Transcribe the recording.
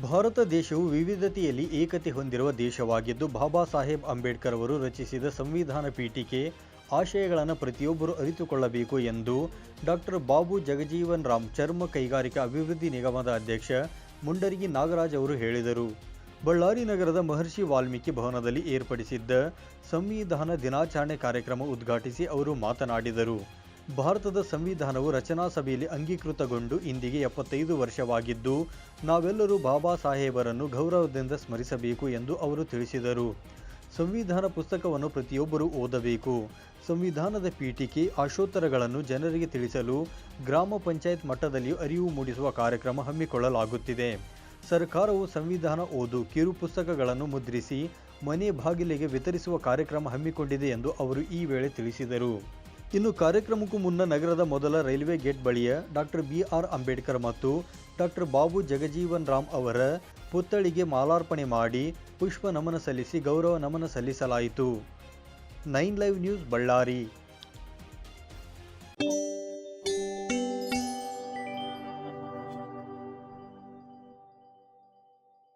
ಭಾರತ ದೇಶವು ವಿವಿಧತೆಯಲ್ಲಿ ಏಕತೆ ಹೊಂದಿರುವ ದೇಶವಾಗಿದ್ದು, ಬಾಬಾ ಸಾಹೇಬ್ ಅಂಬೇಡ್ಕರ್ ಅವರು ರಚಿಸಿದ ಸಂವಿಧಾನ ಪೀಠಿಕೆ ಆಶಯಗಳನ್ನು ಪ್ರತಿಯೊಬ್ಬರು ಅರಿತುಕೊಳ್ಳಬೇಕು ಎಂದು ಡಾಕ್ಟರ್ ಬಾಬು ಜಗಜೀವನ್ ರಾಮ್ ಚರ್ಮ ಕೈಗಾರಿಕಾ ಅಭಿವೃದ್ಧಿ ನಿಗಮದ ಅಧ್ಯಕ್ಷ ಮುಂಡರಗಿ ನಾಗರಾಜ್ ಅವರು ಹೇಳಿದರು. ಬಳ್ಳಾರಿ ನಗರದ ಮಹರ್ಷಿ ವಾಲ್ಮೀಕಿ ಭವನದಲ್ಲಿ ಏರ್ಪಡಿಸಿದ್ದ ಸಂವಿಧಾನ ದಿನಾಚರಣೆ ಕಾರ್ಯಕ್ರಮ ಉದ್ಘಾಟಿಸಿ ಅವರು ಮಾತನಾಡಿದರು. ಭಾರತದ ಸಂವಿಧಾನವು ರಚನಾ ಸಭೆಯಲ್ಲಿ ಅಂಗೀಕೃತಗೊಂಡು ಇಂದಿಗೆ ಎಪ್ಪತ್ತೈದು ವರ್ಷವಾಗಿದ್ದು, ನಾವೆಲ್ಲರೂ ಬಾಬಾ ಸಾಹೇಬರನ್ನು ಗೌರವದಿಂದ ಸ್ಮರಿಸಬೇಕು ಎಂದು ಅವರು ತಿಳಿಸಿದರು. ಸಂವಿಧಾನ ಪುಸ್ತಕವನ್ನು ಪ್ರತಿಯೊಬ್ಬರೂ ಓದಬೇಕು. ಸಂವಿಧಾನದ ಪೀಠಿಕೆ ಆಶೋತ್ತರಗಳನ್ನು ಜನರಿಗೆ ತಿಳಿಸಲು, ಗ್ರಾಮ ಪಂಚಾಯತ್ ಮಟ್ಟದಲ್ಲಿ ಅರಿವು ಮೂಡಿಸುವ ಕಾರ್ಯಕ್ರಮ ಹಮ್ಮಿಕೊಳ್ಳಲಾಗುತ್ತಿದೆ. ಸರ್ಕಾರವು ಸಂವಿಧಾನ ಓದು ಕಿರು ಪುಸ್ತಕಗಳನ್ನು ಮುದ್ರಿಸಿ, ಮನೆ ಬಾಗಿಲಿಗೆ ವಿತರಿಸುವ ಕಾರ್ಯಕ್ರಮ ಹಮ್ಮಿಕೊಂಡಿದೆ ಎಂದು ಅವರು ಈ ವೇಳೆ ತಿಳಿಸಿದರು. ಇನ್ನು ಕಾರ್ಯಕ್ರಮಕ್ಕೂ ಮುನ್ನ ನಗರದ ಮೊದಲ ರೈಲ್ವೆ ಗೇಟ್ ಬಳಿಯ ಡಾಕ್ಟರ್ ಬಿ ಆರ್ ಅಂಬೇಡ್ಕರ್ ಮತ್ತು ಡಾಕ್ಟರ್ ಬಾಬು ಜಗಜೀವನ್ ರಾಮ್ ಅವರ ಪುತ್ಥಳಿಗೆ ಮಾಲಾರ್ಪಣೆ ಮಾಡಿ ಪುಷ್ಪ ನಮನ ಸಲ್ಲಿಸಿ ಗೌರವ ನಮನ ಸಲ್ಲಿಸಲಾಯಿತು. Nine live news Ballari.